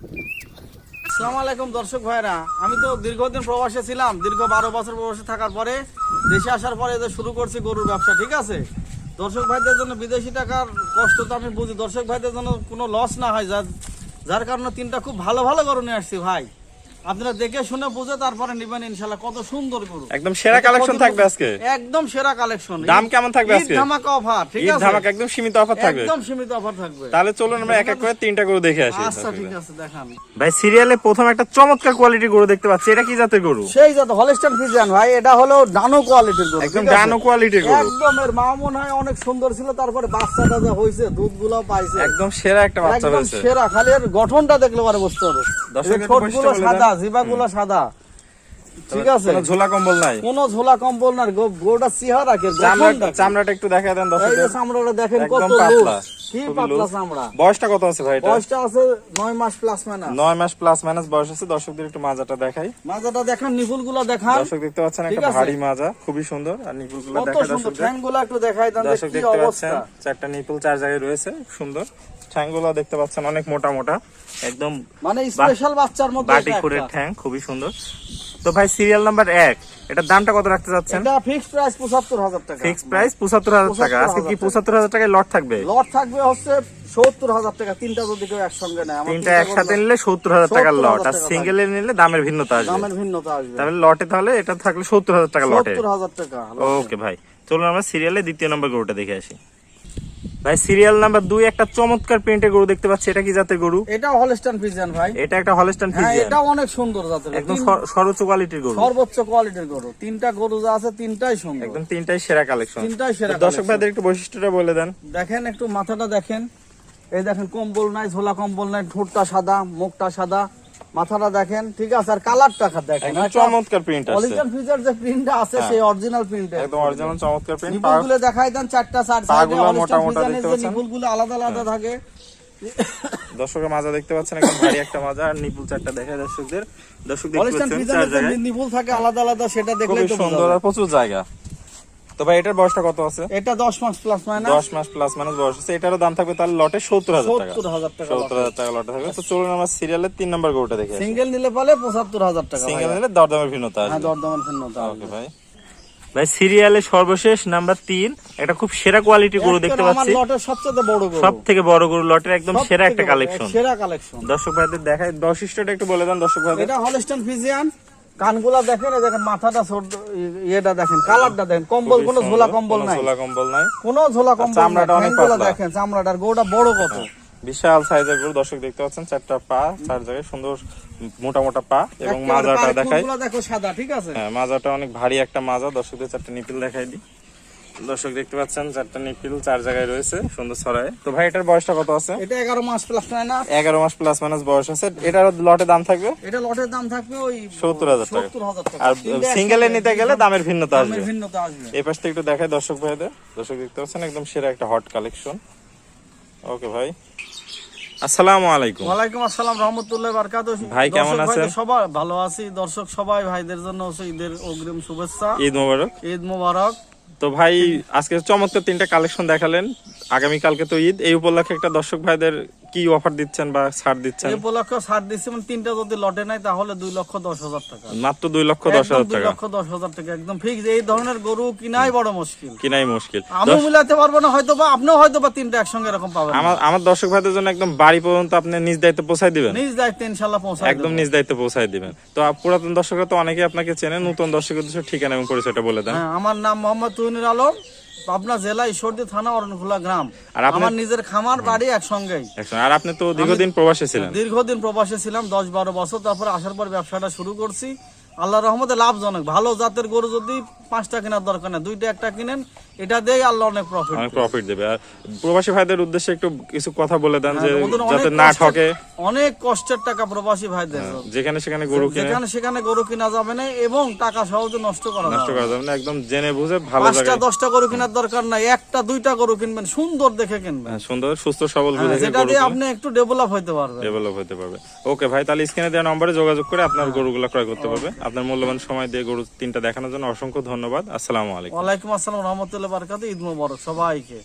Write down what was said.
আসসালামু দর্শক ভাইরা আমি তো দীর্ঘদিন প্রবাসে ছিলাম, দীর্ঘ বারো বছর প্রবাসে থাকার পরে, দেশে আসার পরে যে শুরু করছি গরুর ব্যবসা, ঠিক আছে? দর্শক ভাইদের জন্য বিদেশি টাকার কষ্ট তো আমি বুঝি। দর্শক ভাইদের জন্য কোনো লস না হয়, যার যার কারণে তিনটা খুব ভালো ভালো গরু নিয়ে আসছি ভাই। আপনারা দেখে শুনে বুঝে তারপরে নিবেন ইনশাল্লাহ কত সুন্দর গরু। একদম সেরা কালেকশন থাকবে আজকে। একদম সেরা কালেকশন দাম কেমন থাকবে আজকে? ধামাকা অফার ঠিক আছে? ধামাক একদম সীমিত অফার থাকবে। একদম সীমিত অফার থাকবে। তাহলে চলুন আমরা এক এক করে তিনটা গরু দেখে আসি। আচ্ছা ঠিক আছে দেখান। ভাই সিরিয়ালে প্রথম একটা চমৎকার কোয়ালিটির গরু দেখতে পাচ্ছি। এটা কি জাতের গরু? সেই যত হলিস্টান ফিজিয়ান ভাই। এটা হলো ডানো কোয়ালিটির গরু একদম? ডানো কোয়ালিটির গরু। একদম এর মা মনে হয় অনেক সুন্দর ছিল তারপরে বাচ্চাটা যা হয়েছে দুধগুলো পাইছে। একদম সেরা একটা বাচ্চা একদম সেরা খালি এর গঠনটা দেখলে পারে বুঝতে হবে। দর্শকের ঠোঁট বৈশিষ্ট্যগুলো বলে সাদা দেন। সাদা। ঠিক আছে? ঝোলা কম্বল নাই। কোনো ঝোলা কম্বল না গোটা চেহারা কে? চামড়াটা একটু দেখা দেন এই যে দর্শকদের চামড়াটা দেখেন কত একদম লুজ। পাতলা কি পাতলা চামড়া। বয়সটা কত আছে ভাই এটা? বয়সটা আছে নয় মাস প্লাস মাইনাস নয় মাস প্লাস মাইনাস বয়স আছে। দর্শকদের একটু মাজাটা দেখাই। মাজাটা দেখান নিপুলগুলো দেখান। দর্শক দেখতে পাচ্ছেন একটা ভারী মাজা। খুবই সুন্দর। আর নিপুলগুলো দেখা একটু দেখাই দেন দর্শক দেখতে পাচ্ছেন চারটা নিপুল চার জায়গায় রয়েছে। সুন্দর। ঠ্যাংগুলো দেখতে পাচ্ছেন অনেক মোটা মোটা একদম মানে স্পেশাল বাচ্চার মধ্যে বাটি ঠ্যাং খুবই সুন্দর। তো ভাই সিরিয়াল নাম্বার এক এটার দামটা কত রাখতে যাচ্ছেন এটা ফিক্সড প্রাইস পঁচাত্তর হাজার টাকা। ফিক্স প্রাইস পঁচাত্তর হাজার টাকা আজকে কি 75,000 টাকায় লট থাকবে? লট থাকবে হচ্ছে সত্তর হাজার টাকা তিনটা যদি কেউ একসঙ্গে নেয় তিনটা একসাথে নিলে সত্তর হাজার টাকার লট আর সিঙ্গেলে নিলে দামের ভিন্নতা আসবে। দামের ভিন্নতা আসবে। তাহলে লটে তাহলে এটা থাকলে সত্তর হাজার টাকা লটে সত্তর হাজার টাকা ওকে ভাই চলুন আমরা সিরিয়ালে দ্বিতীয় নম্বর গরুটা দেখে আসি। ভাই সিরিয়াল নাম্বার দুই একটা চমৎকার প্রিন্টের গরু দেখতে পাচ্ছি। এটা কি জাতের গরু? এটা হলস্টান ফিজিয়ান ভাই। এটা একটা হলস্টান ফিজিয়ান এটা অনেক সুন্দর জাতের। একদম সর্বোচ্চ কোয়ালিটির গরু। সর্বোচ্চ কোয়ালিটির গরু। তিনটা গরু যা আছে তিনটাই সুন্দর। একদম তিনটাই সেরা কালেকশন তিনটাই সেরা দর্শক। ভাইদের একটু বৈশিষ্ট্যটা বলে দেন। দেখেন একটু মাথাটা দেখেন। এই দেখেন কম্বল নাই ঝোলা কম্বল নাই ঠোঁটটা সাদা মুখটা সাদা। মাথাটা দেখেন ঠিক আছে? আর কালারটা দেখেন চমৎকার প্রিন্ট আছে অরিজিনাল ফিচার যে প্রিন্টটা আছে হ্যাঁ। সেই অরিজিনাল প্রিন্ট একদম অরিজিনাল চমৎকার প্রিন্ট নিপুলগুলো দেখাই দেন চারটা চার পাগুলো মোটা মোটা দেখতে পাচ্ছেন? নিপুলগুলো আলাদা আলাদা থাকে। দর্শকের মাজা দেখতে পাচ্ছেন একদম ভারী একটা মাজা আর নিপুল চারটা দেখায় দর্শকদের। দর্শক দেখতে পাচ্ছেন নিপুল থাকে আলাদা আলাদা সেটা দেখলে তো সুন্দর আর প্রচুর জায়গা। তো ভাই এটার বয়সটা কত আছে? এটা 10 মাস প্লাস মাইনাস দশ মাস প্লাস মাইনাস বয়স আছে। এটারও দাম থাকবে তাহলে লটে সত্তর হাজার টাকা। 70000 টাকা টাকা লটে থাকবে। তো চলুন আমার সিরিয়ালের তিন নম্বর গরুটা দেখে সিঙ্গেল নিলে পালে 75000 টাকা সিঙ্গেল নিলে দরদামের ভিন্নতা হ্যাঁ দরদামের ভিন্নতা ওকে ভাই। ভাই সিরিয়ালে সর্বশেষ নাম্বার তিন। এটা খুব সেরা কোয়ালিটি গরু দেখতে পাচ্ছি। সবচেয়ে বড় গরু। সব থেকে বড় গরু লটের একদম সেরা একটা কালেকশন সেরা কালেকশন দর্শক ভাইদের দেখায় বৈশিষ্ট্যটা একটু বলে দেন দর্শক ভাইদের। এটা হলস্টাইন ফিজিয়ান কানগুলা দেখেন এই দেখেন মাথাটা ইয়েটা দেখেন কালারটা দেখেন কম্বল কোন ঝোলা কম্বল নাই। ঝোলা কম্বল নাই। কোন ঝোলা কম্বল চামড়াটা অনেক পাতলা। দেখেন চামড়াটার গোটা বড় কত। বিশাল সাইজের গরু দর্শক দেখতে পাচ্ছেন চারটা পা চার জায়গায় সুন্দর মোটা মোটা পা এবং মাজাটা দেখাই। দেখো সাদা ঠিক আছে? হ্যাঁ মাজাটা অনেক ভারী একটা মাজা দর্শকদের চারটা নিপিল দেখাই দিই। দর্শক দেখতে পাচ্ছেন চারটা নিপিল চার জায়গায় রয়েছে সুন্দর ছড়ায়। তো ভাই এটার বয়সটা কত আছে? এটা এগারো মাস প্লাস না এগারো মাস প্লাস মাইনাস বয়স আছে। এটার লটে দাম থাকবে? এটা লটের দাম থাকবে ওই সত্তর হাজার টাকা। আর সিঙ্গেলে নিতে গেলে দামের ভিন্নতা আসবে। ভিন্নতা আসবে। এই পাশ থেকে একটু দেখায় দর্শক ভাইদের। দর্শক দেখতে পাচ্ছেন একদম সেরা একটা হট কালেকশন ওকে ভাই। আসসালামু আলাইকুম। ওয়ালাইকুম আসসালাম রহমতুল্লাহ বারকাত ভাই, কেমন আছেন? সবাই ভালো আছি। দর্শক সবাই ভাইদের জন্য ঈদের অগ্রিম শুভেচ্ছা। ঈদ মোবারক। ঈদ মোবারক। তো ভাই, আজকে চমৎকার তিনটা কালেকশন দেখালেন। আগামীকালকে তো ঈদ। এই উপলক্ষে একটা দর্শক ভাইদের কি অফার দিচ্ছেন বা ছাড় দিচ্ছেন? এই উপলক্ষে ছাড় দিচ্ছি মানে তিনটা যদি লটে নাই তাহলে দুই লক্ষ দশ হাজার টাকা। মাত্র দুই লক্ষ দশ হাজার দুই টাকা। লক্ষ দশ হাজার টাকা একদম ফিক্স এই ধরনের গরু কিনাই বড় মুশকিল। কিনাই মুশকিল। আমিও মিলাতে পারব না হয়তো বা আপনিও হয়তো বা তিনটা একসঙ্গে এরকম পাবেন। আমার আমার দর্শক ভাইদের জন্য একদম বাড়ি পর্যন্ত আপনি নিজ দায়িত্ব পৌঁছায় দিবেন। নিজ দায়িত্বে ইনশাল্লাহ পৌঁছায় একদম নিজ দায়িত্ব পৌঁছায় দিবেন। তো পুরাতন দর্শকরা তো অনেকে আপনাকে চেনে নতুন দর্শকের উদ্দেশ্যে ঠিকানা এবং পরিচয়টা বলে দেন। হ্যাঁ আমার নাম মোহাম্মদ তুহিনুর আলম। পাবনা জেলায় সর্দি থানা অরণখোলা গ্রাম। আর আমার নিজের খামার বাড়ি একসঙ্গে। আর আপনি তো দীর্ঘদিন প্রবাসে ছিলেন। দীর্ঘদিন প্রবাসে ছিলাম দশ বারো বছর। তারপর আসার পর ব্যবসাটা শুরু করছি। আল্লাহ রহমতে লাভজনক। ভালো জাতের গরু যদি পাঁচটা কেনার দরকার নেই। দুইটা একটা কিনেন এটা দিয়েই আল্লাহ অনেক প্রফিট অনেক প্রফিট দেবে। আর প্রবাসী ভাইদের উদ্দেশ্যে একটু কিছু কথা বলে দেন যে হ্যাঁ, অনেক যাতে না ঠকে। অনেক কষ্টের টাকা প্রবাসী ভাইদের। যেখানে সেখানে গরু কিনে। যেখানে সেখানে গরু কিনা যাবে না এবং টাকা সহজে নষ্ট করা নষ্ট যাবে না। করা যাবে না একদম জেনে বুঝে ভালো পাঁচটা জায়গায় দশটা গরু কেনার দরকার নাই একটা দুইটা গরু কিনবেন সুন্দর দেখে কিনবেন। হ্যাঁ, সুন্দর সুস্থ সবল বুঝে হ্যাঁ, যেটা দিয়ে আপনি একটু ডেভেলপ হইতে পারবেন। ডেভেলপ হতে পারবে। ওকে ভাই তাহলে স্ক্রিনে দেওয়া নম্বরে যোগাযোগ করে আপনার গরুগুলো ক্রয় করতে পারবে। আপনার মূল্যবান সময় দিয়ে গরু তিনটা দেখানোর জন্য অসংখ্য ধন্যবাদ। আসসালামু আলাইকুম। ওয়ালাইকুম আসসালাম রহমতুল্লাহ বারকাত ঈদ মোবারক সবাইকে।